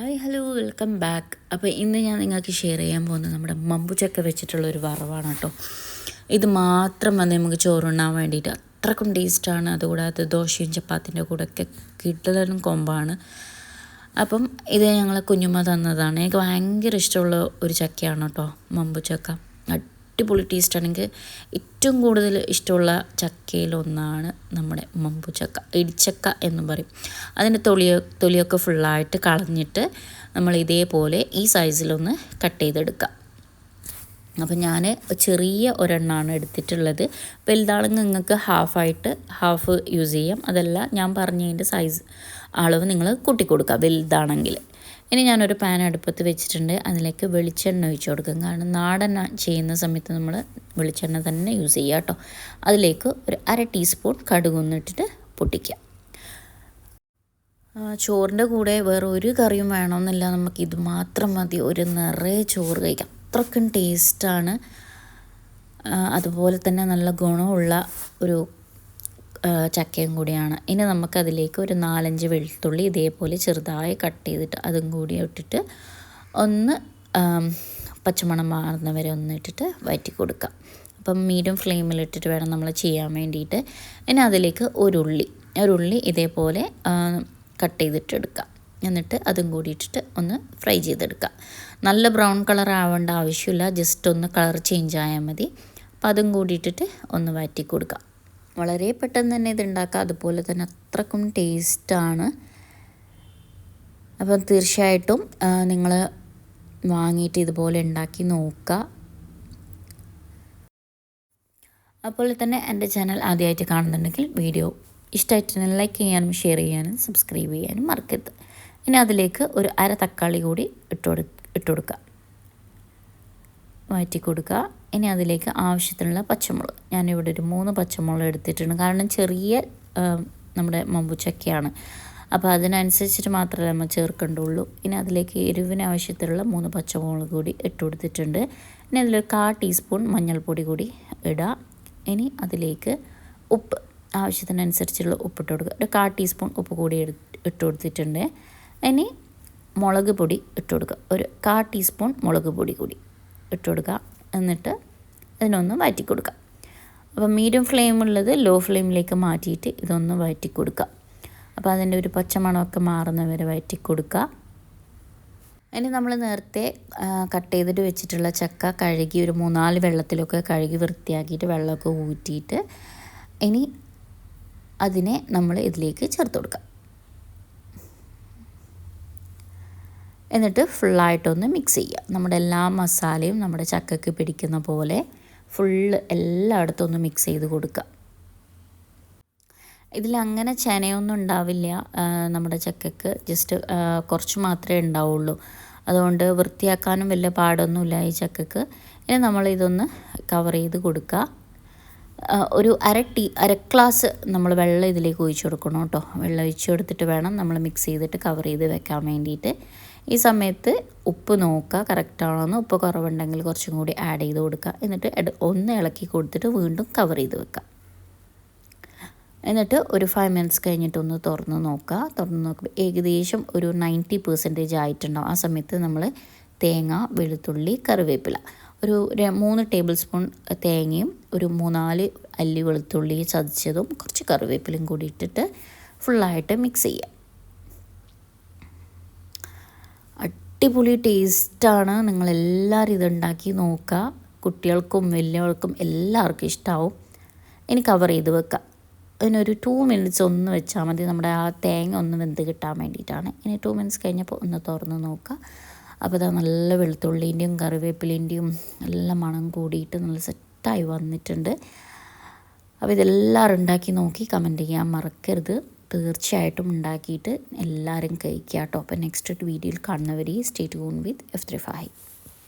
Hi hello welcome back. അപ്പോൾ ഇന്ന് ഞാൻ നിങ്ങൾക്ക് ഷെയർ ചെയ്യാൻ പോകുന്നത് നമ്മുടെ മമ്പുചക്ക വെച്ചിട്ടുള്ള ഒരു വറവാണ് കേട്ടോ ഇത് മാത്രം വന്ന് നമുക്ക് ചോറുണ്ണാൻ വേണ്ടിയിട്ട്. അത്രക്കും ടേസ്റ്റാണ് അതുകൂടാതെ ദോശയും ചപ്പാത്തിന്റെ കൂടെയൊക്കെ കിട്ടലും കൊമ്പാണ്. അപ്പം ഇത് ഞങ്ങൾ കുഞ്ഞുമ്മ തന്നതാണ്. എനിക്ക് ഭയങ്കര ഇഷ്ടമുള്ള ഒരു ചക്കയാണ് കേട്ടോ മമ്പുചക്ക. അടിപൊളി ടേസ്റ്റ് ആണെങ്കിൽ ഏറ്റവും കൂടുതൽ ഇഷ്ടമുള്ള ചക്കയിലൊന്നാണ് നമ്മുടെ മമ്പു ചക്ക ഇടിച്ചക്ക എന്നും പറയും. അതിന്റെ തൊലിയോ തൊലിയൊക്കെ ഫുള്ളായിട്ട് കളഞ്ഞിട്ട് നമ്മൾ ഇതേപോലെ ഈ സൈസിലൊന്ന് കട്ട് ചെയ്തെടുക്കുക അപ്പം ഞാൻ ചെറിയ ഒരെണ്ണമാണ് എടുത്തിട്ടുള്ളത്. വലുതാണെങ്കിൽ നിങ്ങൾക്ക് ഹാഫായിട്ട് ഹാഫ് യൂസ് ചെയ്യാം. അതല്ല ഞാൻ പറഞ്ഞതിന്റെ സൈസ് അളവ് നിങ്ങൾ കൂട്ടിക്കൊടുക്കുക വലുതാണെങ്കിൽ. ഇനി ഞാനൊരു പാൻ അടുപ്പത്ത് വെച്ചിട്ടുണ്ട്. അതിലേക്ക് വെളിച്ചെണ്ണ ഒഴിച്ചു കൊടുക്കും. കാരണം നാടൻ ചെയ്യുന്ന സമയത്ത് നമ്മൾ വെളിച്ചെണ്ണ തന്നെ യൂസ് ചെയ്യുക കേട്ടോ അതിലേക്ക് ഒരു അര ടീസ്പൂൺ കടുകൊന്നിട്ടിട്ട് പൊട്ടിക്കുക. ചോറിന്റെ കൂടെ വേറെ ഒരു കറിയും വേണമെന്നില്ല നമുക്ക് ഇത് മാത്രം മതി. ഒരു നിറയെ ചോറ് കഴിക്കാം. അത്രക്കും ടേസ്റ്റാണ് അതുപോലെ തന്നെ നല്ല ഗുണമുള്ള ഒരു ചക്കയും കൂടിയാണ്. ഇനി നമുക്കതിലേക്ക് ഒരു നാലഞ്ച് വെളുത്തുള്ളി ഇതേപോലെ ചെറുതായി കട്ട് ചെയ്തിട്ട് അതും കൂടി ഇട്ടിട്ട് ഒന്ന് പച്ചമണം മാറുന്നവരെ ഒന്ന് ഇട്ടിട്ട് വയറ്റി കൊടുക്കാം. അപ്പം മീഡിയം ഫ്ലെയിമിലിട്ടിട്ട് വേണം നമ്മൾ ചെയ്യാൻ വേണ്ടിയിട്ട്. ഇനി അതിലേക്ക് ഒരു ഉള്ളി ഒരു ഉള്ളി ഇതേപോലെ കട്ട് ചെയ്തിട്ട് എടുക്കാം. എന്നിട്ട് അതും കൂടി ഇട്ടിട്ട് ഒന്ന് ഫ്രൈ ചെയ്തെടുക്കാം. നല്ല ബ്രൗൺ കളർ ആവേണ്ട ആവശ്യമില്ല. ജസ്റ്റ് ഒന്ന് കളർ ചേഞ്ച് ആയാൽ മതി. അപ്പം അതും കൂടി ഇട്ടിട്ട് ഒന്ന് വയറ്റി കൊടുക്കാം. വളരെ പെട്ടെന്ന് തന്നെ ഇത് ഉണ്ടാക്കാം അതുപോലെ തന്നെ അത്രക്കും ടേസ്റ്റാണ്. അപ്പം തീർച്ചയായിട്ടും നിങ്ങൾ വാങ്ങിയിട്ട് ഇതുപോലെ ഉണ്ടാക്കി നോക്കുക. അപ്പോൾ തന്നെ എന്റെ ചാനൽ ആദ്യമായിട്ട് കാണുന്നുണ്ടെങ്കിൽ വീഡിയോ ഇഷ്ടമായിട്ടുണ്ടെങ്കിൽ ലൈക്ക് ചെയ്യാനും ഷെയർ ചെയ്യാനും സബ്സ്ക്രൈബ് ചെയ്യാനും മറക്കരുത്. ഇനി അതിലേക്ക് ഒരു അര തക്കാളി കൂടി ഇട്ട് കൊടുക്കുക. മാറ്റി കൊടുക്കുക. ഇനി അതിലേക്ക് ആവശ്യത്തിനുള്ള പച്ചമുളക്. ഞാനിവിടെ ഒരു മൂന്ന് പച്ചമുളക് എടുത്തിട്ടുണ്ട്. കാരണം ചെറിയ നമ്മുടെ മമ്പുച്ചക്കയാണ്. അപ്പോൾ അതിനനുസരിച്ചിട്ട് മാത്രമേ നമ്മൾ ചേർക്കേണ്ടുള്ളൂ. ഇനി അതിലേക്ക് എരിവിന് ആവശ്യത്തിലുള്ള മൂന്ന് പച്ചമുളക് കൂടി ഇട്ട് കൊടുത്തിട്ടുണ്ട്. ഇനി അതിലൊരു കാ ടീസ്പൂൺ മഞ്ഞൾപ്പൊടി കൂടി ഇടാം. ഇനി അതിലേക്ക് ഉപ്പ് ആവശ്യത്തിനനുസരിച്ചുള്ള ഉപ്പ് ഇട്ട് കൊടുക്കുക. ഒരു കാ ടീസ്പൂൺ ഉപ്പ് കൂടി ഇട്ട് കൊടുത്തിട്ടുണ്ട്. ഇനി മുളക് പൊടി ഇട്ട് കൊടുക്കുക. ഒരു കാ ടീസ്പൂൺ മുളക് പൊടി കൂടി ഇട്ട് കൊടുക്കുക. എന്നിട്ട് ഇതിനൊന്ന് വഴറ്റി കൊടുക്കുക അപ്പോൾ മീഡിയം ഫ്ലെയിം ഉള്ളത് ലോ ഫ്ലെയിമിലേക്ക് മാറ്റിയിട്ട് ഇതൊന്ന് വഴറ്റി കൊടുക്കുക അപ്പോൾ അതിന്റെ ഒരു പച്ചമണമൊക്കെ മാറുന്നവരെ വഴറ്റി കൊടുക്കുക ഇനി നമ്മൾ നേരത്തെ കട്ട് ചെയ്തിട്ട് വെച്ചിട്ടുള്ള ചക്ക കഴുകി ഒരു മൂന്നാൽ വെള്ളത്തിലൊക്കെ കഴുകി വൃത്തിയാക്കിയിട്ട് വെള്ളമൊക്കെ ഊറ്റിയിട്ട് ഇനി അതിനെ നമ്മൾ ഇതിലേക്ക് ചേർത്ത് കൊടുക്കാം എന്നിട്ട് ഫുള്ളായിട്ടൊന്ന് മിക്സ് ചെയ്യുക. നമ്മുടെ എല്ലാ മസാലയും നമ്മുടെ ചക്കയ്ക്ക് പിടിക്കുന്ന പോലെ ഫുള്ള് എല്ലായിടത്തും ഒന്ന് മിക്സ് ചെയ്ത് കൊടുക്കുക. ഇതിലങ്ങനെ ചെനയൊന്നും ഉണ്ടാവില്ല. നമ്മുടെ ചക്കയ്ക്ക് ജസ്റ്റ് കുറച്ച് മാത്രമേ ഉണ്ടാവുള്ളൂ. അതുകൊണ്ട് വൃത്തിയാക്കാനും വലിയ പാടൊന്നുമില്ല ഈ ചക്കയ്ക്ക് ഇനി നമ്മളിതൊന്ന് കവർ ചെയ്ത് കൊടുക്കുക. ഒരു അര ടീ അര ഗ്ലാസ് നമ്മൾ വെള്ളം ഇതിലേക്ക് ഒഴിച്ചു കൊടുക്കണം കേട്ടോ. വെള്ളം ഒഴിച്ചു കൊടുത്തിട്ട് വേണം നമ്മൾ മിക്സ് ചെയ്തിട്ട് കവർ ചെയ്ത് വെക്കാൻ വേണ്ടിയിട്ട്. ഈ സമയത്ത് ഉപ്പ് നോക്കുക. കറക്റ്റാണോന്ന് ഉപ്പ് കുറവുണ്ടെങ്കിൽ കുറച്ചും കൂടി ആഡ് ചെയ്ത് കൊടുക്കുക. എന്നിട്ട് ഒന്ന് ഇളക്കി കൊടുത്തിട്ട് വീണ്ടും കവർ ചെയ്ത് വെക്കുക. എന്നിട്ട് ഒരു ഫൈവ് മിനിറ്റ്സ് കഴിഞ്ഞിട്ടൊന്ന് തുറന്ന് നോക്കുക. തുറന്ന് നോക്കുമ്പോൾ ഏകദേശം ഒരു നയന്റി പെർസെന്റേജ് ആയിട്ടുണ്ടാവും. ആ സമയത്ത് നമ്മൾ തേങ്ങ വെളുത്തുള്ളി കറിവേപ്പില. ഒരു മൂന്ന് ടേബിൾ സ്പൂൺ തേങ്ങയും ഒരു മൂന്നാൽ അല്ലി വെളുത്തുള്ളി ചതച്ചതും കുറച്ച് കറിവേപ്പിലയും കൂടി ഇട്ടിട്ട് ഫുള്ളായിട്ട് മിക്സ് ചെയ്യുക. അടിപൊളി ടേസ്റ്റാണ്. നിങ്ങളെല്ലാവരും ഇതുണ്ടാക്കി നോക്കുക. കുട്ടികൾക്കും വലിയവർക്കും എല്ലാവർക്കും ഇഷ്ടമാവും ഇനി കവർ ചെയ്ത് വെക്കുക അതിനൊരു ടു മിനിറ്റ്സ് ഒന്ന് വെച്ചാൽ മതി. നമ്മുടെ ആ തേങ്ങ ഒന്ന് വെന്ത് കിട്ടാൻ വേണ്ടിയിട്ടാണ്. ഇനി ടു മിനിറ്റ്സ് കഴിഞ്ഞപ്പോൾ ഒന്ന് തുറന്ന് നോക്കുക. അപ്പോൾ അത് നല്ല വെളുത്തുള്ളിന്റെയും കറിവേപ്പിലിന്റെയും നല്ല മണം കൂടിയിട്ട് നല്ല സെറ്റായി വന്നിട്ടുണ്ട്. അപ്പോൾ ഇതെല്ലാവരും ഉണ്ടാക്കി നോക്കി കമന്റ് ചെയ്യാൻ മറക്കരുത്. തീർച്ചയായിട്ടും ഉണ്ടാക്കിയിട്ട് എല്ലാവരും കഴിക്കുക കേട്ടോ. അപ്പോൾ നെക്സ്റ്റ് വീഡിയോയിൽ കാണുന്നവരെ stay tune with F three five